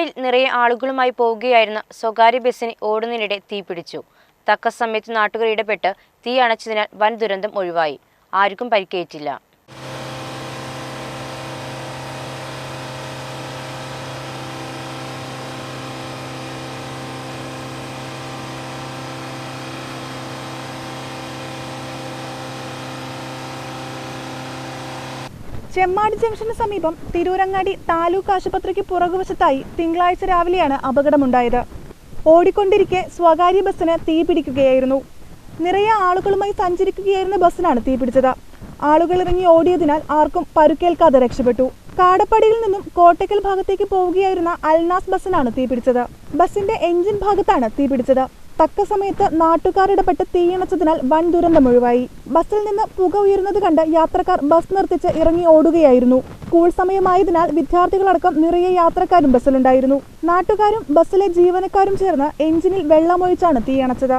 ിൽ നിറയെ ആളുകളുമായി പോവുകയായിരുന്ന സ്വകാര്യ ബസ്സിന് ഓടുന്നതിനിടെ തീപിടിച്ചു തക്ക സമയത്ത് നാട്ടുകാർ ഇടപെട്ട് തീ അണച്ചതിനാൽ വൻ ദുരന്തം ഒഴിവായി. ആർക്കും പരിക്കേറ്റില്ല. ചെമ്മാട് ജംഗ്ഷന് സമീപം തിരൂരങ്ങാടി താലൂക്ക് ആശുപത്രിക്ക് പുറകുവശത്തായി തിങ്കളാഴ്ച രാവിലെയാണ് അപകടമുണ്ടായത്. ഓടിക്കൊണ്ടിരിക്കെ സ്വകാര്യ ബസ്സിന് തീ പിടിക്കുകയായിരുന്നു. നിറയെ ആളുകളുമായി സഞ്ചരിക്കുകയായിരുന്ന ബസ്സിനാണ് തീ പിടിച്ചത്. ആളുകൾ ഇറങ്ങി ഓടിയതിനാൽ ആർക്കും പരുക്കേൽക്കാതെ രക്ഷപ്പെട്ടു. കാടപ്പടിയിൽ നിന്നും കോട്ടയ്ക്കൽ ഭാഗത്തേക്ക് പോവുകയായിരുന്ന അൽനാസ് ബസ്സിനാണ് തീ പിടിച്ചത്. ബസിന്റെ എഞ്ചിൻ ഭാഗത്താണ് തീ പിടിച്ചത്. തക്ക സമയത്ത് നാട്ടുകാരിടപെട്ട് തീയണച്ചതിനാൽ വൻ ദുരന്തം ഒഴിവായി. ബസ്സിൽ നിന്ന് പുക ഉയരുന്നത് കണ്ട് യാത്രക്കാർ ബസ് നിർത്തിച്ച് ഇറങ്ങി ഓടുകയായിരുന്നു. സ്കൂൾ സമയമായതിനാൽ വിദ്യാർത്ഥികളടക്കം നിറയെ യാത്രക്കാരും ബസ്സിലുണ്ടായിരുന്നു. നാട്ടുകാരും ബസ്സിലെ ജീവനക്കാരും ചേർന്ന് എഞ്ചിനിൽ വെള്ളമൊഴിച്ചാണ് തീയണച്ചത്.